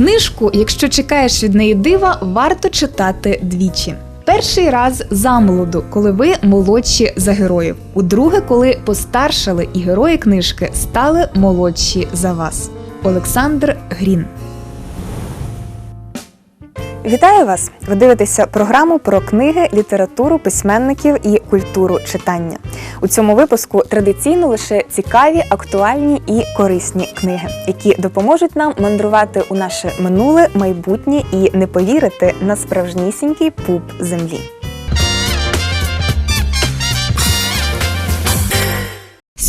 Книжку, якщо чекаєш від неї дива, варто читати двічі. Перший раз замолоду, коли ви молодші за героїв. Удруге, коли постаршали і герої книжки стали молодші за вас. Олександр Грін. Вітаю вас! Ви дивитеся програму про книги, літературу, письменників і культуру читання. У цьому випуску традиційно лише цікаві, актуальні і корисні книги, які допоможуть нам мандрувати у наше минуле, майбутнє і не повірити на справжнісінький пуп землі.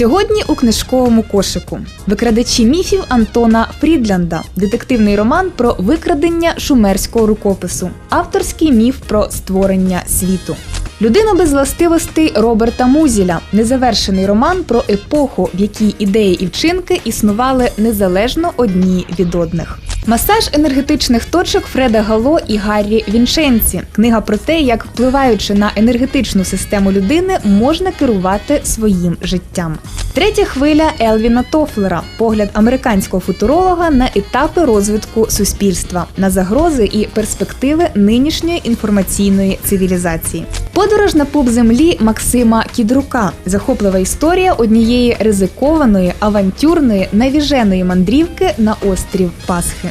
Сьогодні у книжковому кошику. Викрадачі міфів Антона Фрідлянда, детективний роман про викрадення шумерського рукопису, авторський міф про створення світу. Людина без властивостей Роберта Музіля незавершений роман про епоху, в якій ідеї і вчинки існували незалежно одні від одних. Масаж енергетичних точок Фреда Гало і Гаррі Віншенці. Книга про те, як впливаючи на енергетичну систему людини, можна керувати своїм життям. Третя хвиля Елвіна Тофлера погляд американського футуролога на етапи розвитку суспільства, на загрози і перспективи нинішньої інформаційної цивілізації. Подорож на пуп землі Максима Кідрука захоплива історія однієї ризикованої, авантюрної, навіженої мандрівки на острів Пасхи.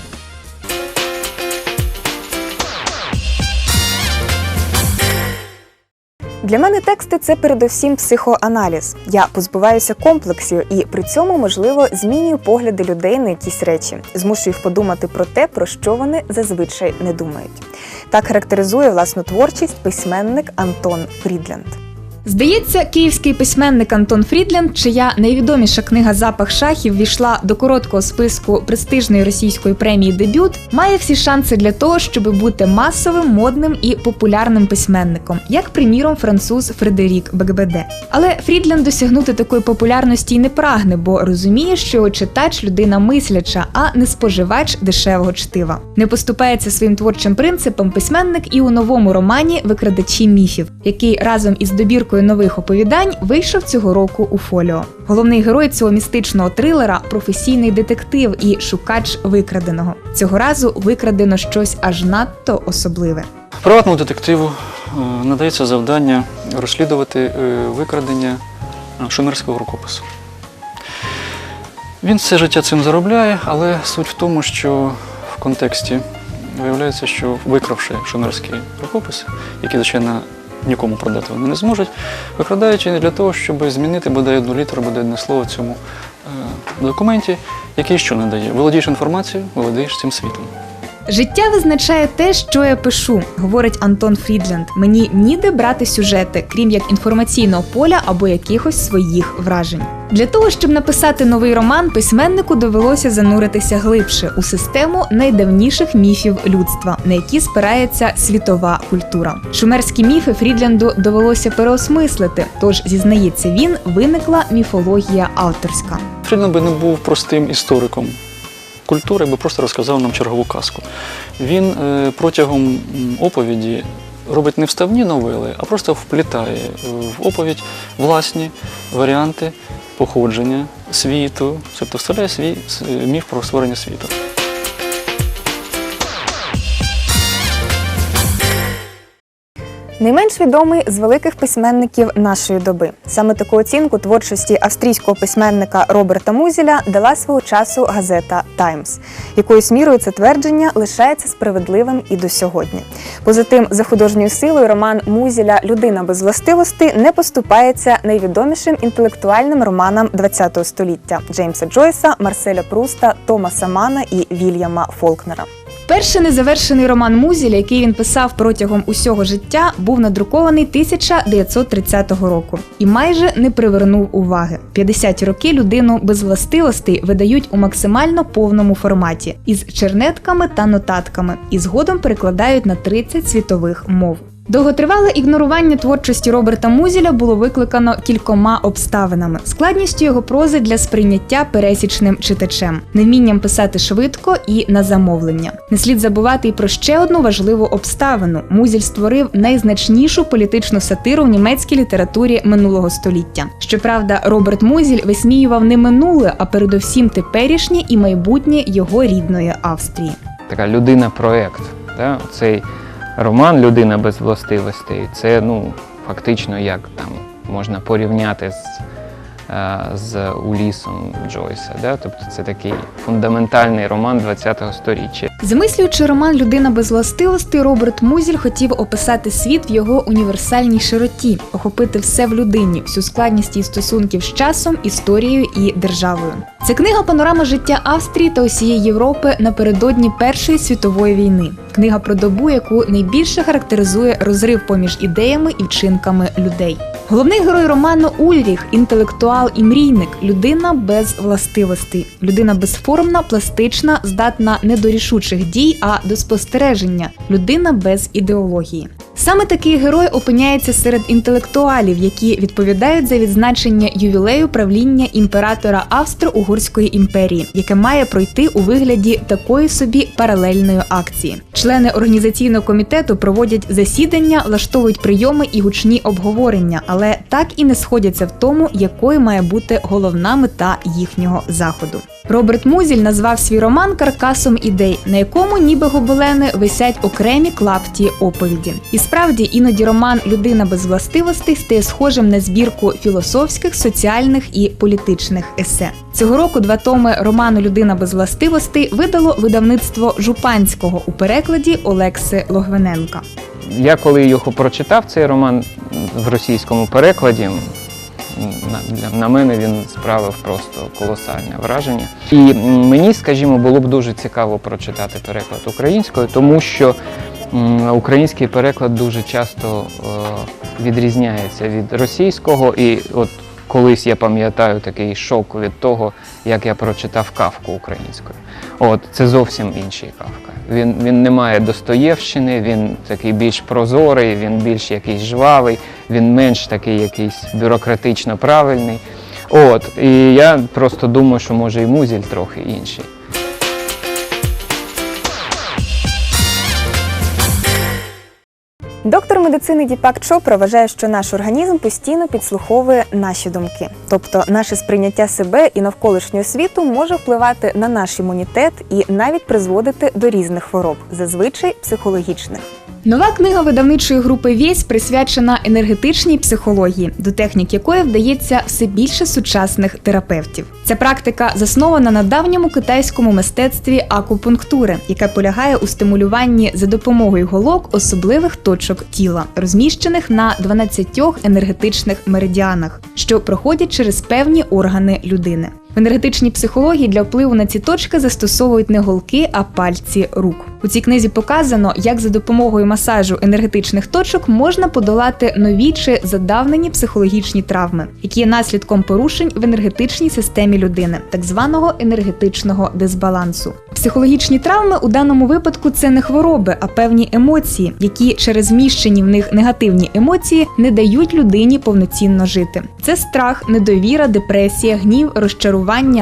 Для мене тексти це передусім психоаналіз. Я позбуваюся комплексів і при цьому, можливо, змінюю погляди людей на якісь речі, змушую їх подумати про те, про що вони зазвичай не думають. Так характеризує власну творчість письменник Антон Фрідленд. Здається, київський письменник Антон Фрідленд, чия найвідоміша книга Запах шахів війшла до короткого списку престижної російської премії Дебют, має всі шанси для того, щоб бути масовим, модним і популярним письменником, як приміром француз Фредерік Бекбеде. Але Фрідленд досягнути такої популярності й не прагне, бо розуміє, що читач людина мисляча, а не споживач дешевого чтива. Не поступається своїм творчим принципам письменник і у новому романі Викрадачі міфів, який разом із добіркою нових оповідань вийшов цього року у фоліо. Головний герой цього містичного трилера професійний детектив і шукач викраденого. Цього разу викрадено щось аж надто особливе. Приватному детективу е, надається завдання розслідувати е, викрадення е, шумерського рукопису. Він все життя цим заробляє, але суть в тому, що в контексті виявляється, що викравши шумерський рукопис, який, звичайно, нікому продати вони не зможуть, викрадаючи для того, щоб змінити бодай одну літеру, бодай одне слово в цьому е, документі, який що не дає. Володієш інформацією, володієш цим світом. Життя визначає те, що я пишу, говорить Антон Фрідленд. Мені ніде брати сюжети, крім як інформаційного поля або якихось своїх вражень. Для того, щоб написати новий роман, письменнику довелося зануритися глибше у систему найдавніших міфів людства, на які спирається світова культура. Шумерські міфи Фрідленду довелося переосмислити, тож зізнається він, виникла міфологія авторська. Фрідленд би не був простим істориком культури, би просто розказав нам чергову казку. Він е, протягом оповіді робить не вставні новели, а просто вплітає в оповідь власні варіанти походження світу, тобто вставляє свій міф про створення світу. Найменш відомий з великих письменників нашої доби. Саме таку оцінку творчості австрійського письменника Роберта Музіля дала свого часу газета Таймс. Якоюсь мірою це твердження лишається справедливим і до сьогодні. Поза тим, за художньою силою роман Музіля Людина без властивостей не поступається найвідомішим інтелектуальним романам ХХ століття Джеймса Джойса, Марселя Пруста, Томаса Мана і Вільяма Фолкнера. Перший незавершений роман Музіля, який він писав протягом усього життя, був надрукований 1930 року і майже не привернув уваги. 50 роки людину без властивостей видають у максимально повному форматі із чернетками та нотатками, і згодом перекладають на 30 світових мов. Довготривале ігнорування творчості Роберта Музіля було викликано кількома обставинами: складністю його прози для сприйняття пересічним читачем, невмінням писати швидко і на замовлення. Не слід забувати і про ще одну важливу обставину: Музіль створив найзначнішу політичну сатиру в німецькій літературі минулого століття. Щоправда, Роберт Музіль висміював не минуле, а передовсім теперішнє і майбутнє його рідної Австрії. така людина-проект. Да? Цей роман Людина без властивостей це ну, фактично як там можна порівняти з, е, з Улісом Джойса. Да? Тобто це такий фундаментальний роман ХХ століття. Замислюючи роман Людина без властивостей, Роберт Музіль хотів описати світ в його універсальній широті, охопити все в людині, всю складність її стосунків з часом, історією і державою. Це книга панорама життя Австрії та усієї Європи напередодні Першої світової війни. Книга про добу, яку найбільше характеризує розрив поміж ідеями і вчинками людей. Головний герой роману Ульріх інтелектуал і мрійник, людина без властивостей, людина безформна, пластична, здатна не до рішучих дій, а до спостереження, людина без ідеології. Саме такий герой опиняється серед інтелектуалів, які відповідають за відзначення ювілею правління імператора Австро-Угорської імперії, яке має пройти у вигляді такої собі паралельної акції. Члени організаційного комітету проводять засідання, влаштовують прийоми і гучні обговорення, але так і не сходяться в тому, якою має бути головна мета їхнього заходу. Роберт Музіль назвав свій роман каркасом ідей, на якому ніби гобелени висять окремі клапті оповіді. І справді іноді роман Людина без властивостей стає схожим на збірку філософських, соціальних і політичних есе. Цього року два томи роману Людина без властивостей видало видавництво Жупанського у перекладі Олекси Логвиненка. Я коли його прочитав, цей роман в російському перекладі, на, на мене він справив просто колосальне враження. І мені, скажімо, було б дуже цікаво прочитати переклад українською, тому що український переклад дуже часто е, відрізняється від російського. І от колись я пам'ятаю такий шок від того, як я прочитав кавку українською. От це зовсім інший кавка. Він, він не має Достоєвщини, він такий більш прозорий, він більш якийсь жвавий, він менш такий якийсь бюрократично правильний. От, і я просто думаю, що може і музіль трохи інший. Доктор медицини Діпак Чопра вважає, що наш організм постійно підслуховує наші думки. Тобто, наше сприйняття себе і навколишнього світу може впливати на наш імунітет і навіть призводити до різних хвороб, зазвичай психологічних. Нова книга видавничої групи Вєсь присвячена енергетичній психології, до технік якої вдається все більше сучасних терапевтів. Ця практика заснована на давньому китайському мистецтві акупунктури, яке полягає у стимулюванні за допомогою голок особливих точок тіла, розміщених на 12 енергетичних меридіанах, що проходять через певні органи людини. В енергетичній психології для впливу на ці точки застосовують не голки, а пальці рук. У цій книзі показано, як за допомогою масажу енергетичних точок можна подолати нові чи задавнені психологічні травми, які є наслідком порушень в енергетичній системі людини, так званого енергетичного дисбалансу. Психологічні травми у даному випадку це не хвороби, а певні емоції, які через зміщені в них негативні емоції не дають людині повноцінно жити. Це страх, недовіра, депресія, гнів, розчарування,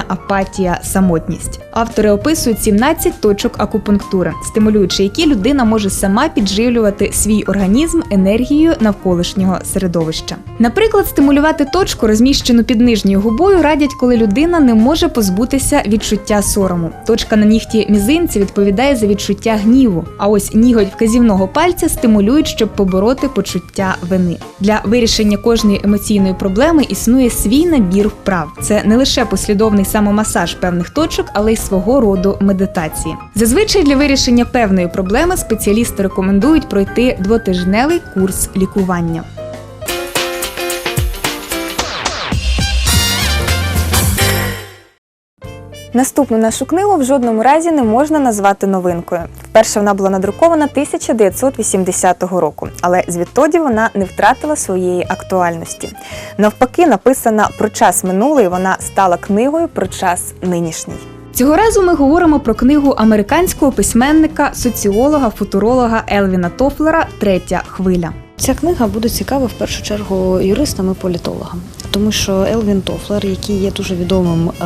апатія, самотність. Автори описують 17 точок акупунктури, стимулюючи які людина може сама підживлювати свій організм енергією навколишнього середовища. Наприклад, стимулювати точку, розміщену під нижньою губою, радять, коли людина не може позбутися відчуття сорому. Точка на нігті мізинці відповідає за відчуття гніву. А ось ніготь вказівного пальця стимулюють, щоб побороти почуття вини. Для вирішення кожної емоційної проблеми існує свій набір вправ. Це не лише послідовний самомасаж певних точок, але й свого роду медитації. Зазвичай для вирішення певної проблеми спеціалісти рекомендують пройти двотижневий курс лікування. Наступну нашу книгу в жодному разі не можна назвати новинкою. Вперше вона була надрукована 1980 року, але звідтоді вона не втратила своєї актуальності. Навпаки, написана про час минулий, вона стала книгою про час нинішній. Цього разу ми говоримо про книгу американського письменника, соціолога, футуролога Елвіна Тофлера Третя хвиля. Ця книга буде цікава в першу чергу юристам і політологам, тому що Елвін Тофлер, який є дуже відомим е,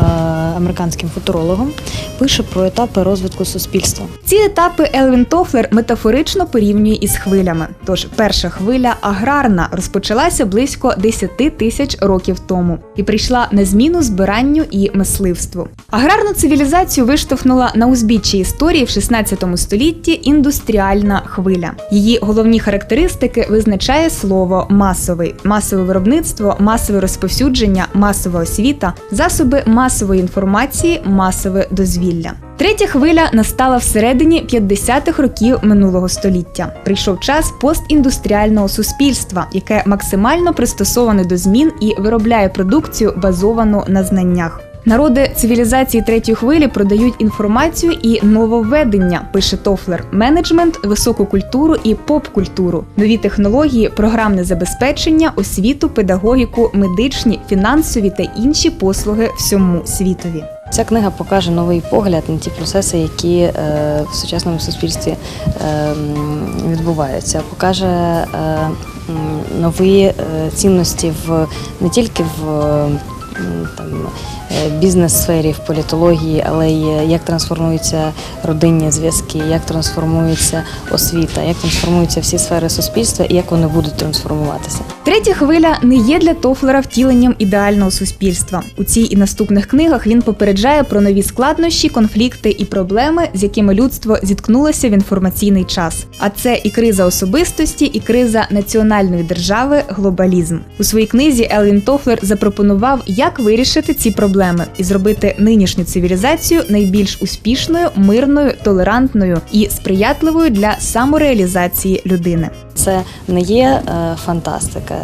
американським футурологом, пише про етапи розвитку суспільства. Ці етапи Елвін Тофлер метафорично порівнює із хвилями. Тож перша хвиля аграрна розпочалася близько 10 тисяч років тому і прийшла на зміну збиранню і мисливству. Аграрну цивілізацію виштовхнула на узбіччі історії в 16 столітті індустріальна хвиля. Її головні характеристики визначає слово масовий, масове виробництво, масове розповсюдження, масова освіта, засоби масової інформації, масове дозвілля. Третя хвиля настала всередині 50-х років минулого століття. Прийшов час постіндустріального суспільства, яке максимально пристосоване до змін і виробляє продукцію, базовану на знаннях. Народи цивілізації третьої хвилі продають інформацію і нововведення, пише Тофлер, менеджмент, високу культуру і поп-культуру, нові технології, програмне забезпечення, освіту, педагогіку, медичні, фінансові та інші послуги всьому світові. Ця книга покаже новий погляд на ті процеси, які е, в сучасному суспільстві е, відбуваються. Покаже е, нові цінності в не тільки в там, бізнес-сфері, в політології, але й як трансформуються родинні зв'язки, як трансформується освіта, як трансформуються всі сфери суспільства і як вони будуть трансформуватися. Третя хвиля не є для Тофлера втіленням ідеального суспільства. У цій і наступних книгах він попереджає про нові складнощі, конфлікти і проблеми, з якими людство зіткнулося в інформаційний час. А це і криза особистості, і криза національної держави, глобалізм. У своїй книзі Елвін Тофлер запропонував, як вирішити ці проблеми і зробити нинішню цивілізацію найбільш успішною, мирною, толерантною і сприятливою для самореалізації людини. Це не є е, фантастика,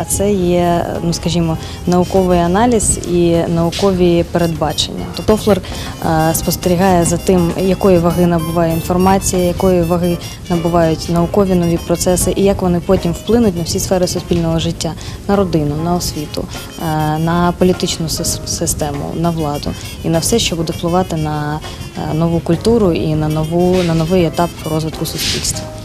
а це є, ну скажімо, науковий аналіз і наукові передбачення. Тобто Тофлер е, спостерігає за тим, якої ваги набуває інформація, якої ваги набувають наукові нові процеси, і як вони потім вплинуть на всі сфери суспільного життя, на родину, на освіту, е, на політичну систему, на владу і на все, що буде впливати на е, нову культуру і на нову на новий етап розвитку суспільства.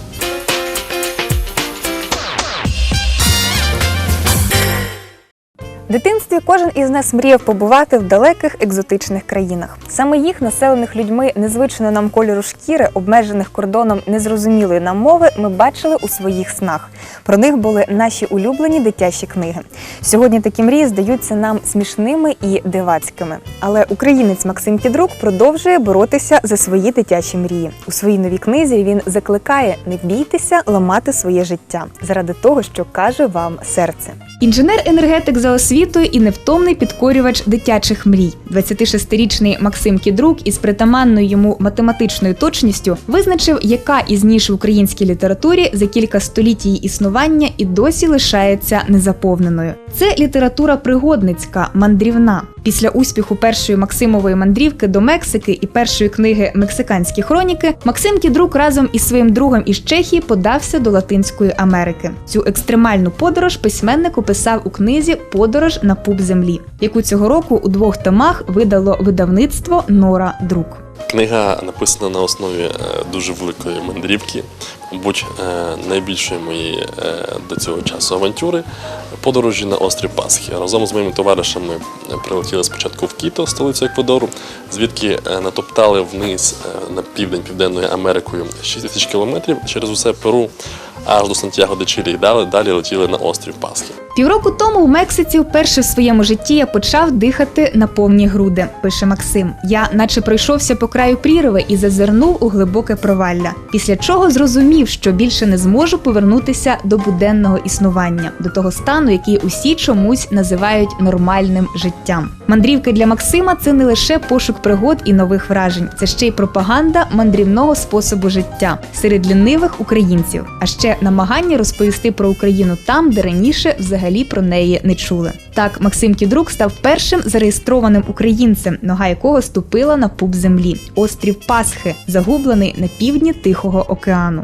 В дитинстві кожен із нас мріяв побувати в далеких екзотичних країнах. Саме їх, населених людьми незвичного нам кольору шкіри, обмежених кордоном незрозумілої нам мови, ми бачили у своїх снах. Про них були наші улюблені дитячі книги. Сьогодні такі мрії здаються нам смішними і дивацькими. Але українець Максим Кідрук продовжує боротися за свої дитячі мрії. У своїй новій книзі він закликає не бійтеся ламати своє життя заради того, що каже вам серце. Інженер-енергетик за освітою і невтомний підкорювач дитячих мрій. 26-річний Максим Кідрук із притаманною йому математичною точністю визначив, яка із ніж в українській літературі за кілька століть її існування і досі лишається незаповненою. Це література пригодницька, мандрівна. Після успіху першої Максимової мандрівки до Мексики і першої книги Мексиканські хроніки Максим Кідрук разом із своїм другом із Чехії подався до Латинської Америки. Цю екстремальну подорож письменник описав у книзі Подорож на пуп землі, яку цього року у двох томах видало видавництво Нора Друк. Книга написана на основі е, дуже великої мандрівки, мабуть, е, найбільшої моєї е, до цього часу авантюри подорожі на острів Пасхи. Разом з моїми товаришами прилетіли спочатку в Кіто, столицю Еквадору, звідки натоптали вниз на південь Південною Америкою 6 тисяч кілометрів через усе Перу аж до Сантьяго де Чилі і далі, далі летіли на острів Пасхи. Півроку тому в Мексиці вперше в своєму житті я почав дихати на повні груди, пише Максим. Я, наче пройшовся по краю прірви і зазирнув у глибоке провалля. Після чого зрозумів, що більше не зможу повернутися до буденного існування, до того стану, який усі чомусь називають нормальним життям. Мандрівки для Максима це не лише пошук пригод і нових вражень, це ще й пропаганда мандрівного способу життя серед лінивих українців, а ще намагання розповісти про Україну там, де раніше взагалі про неї не чули. Так, Максим Кідрук став першим зареєстрованим українцем, нога якого ступила на пуп землі острів Пасхи, загублений на півдні Тихого океану.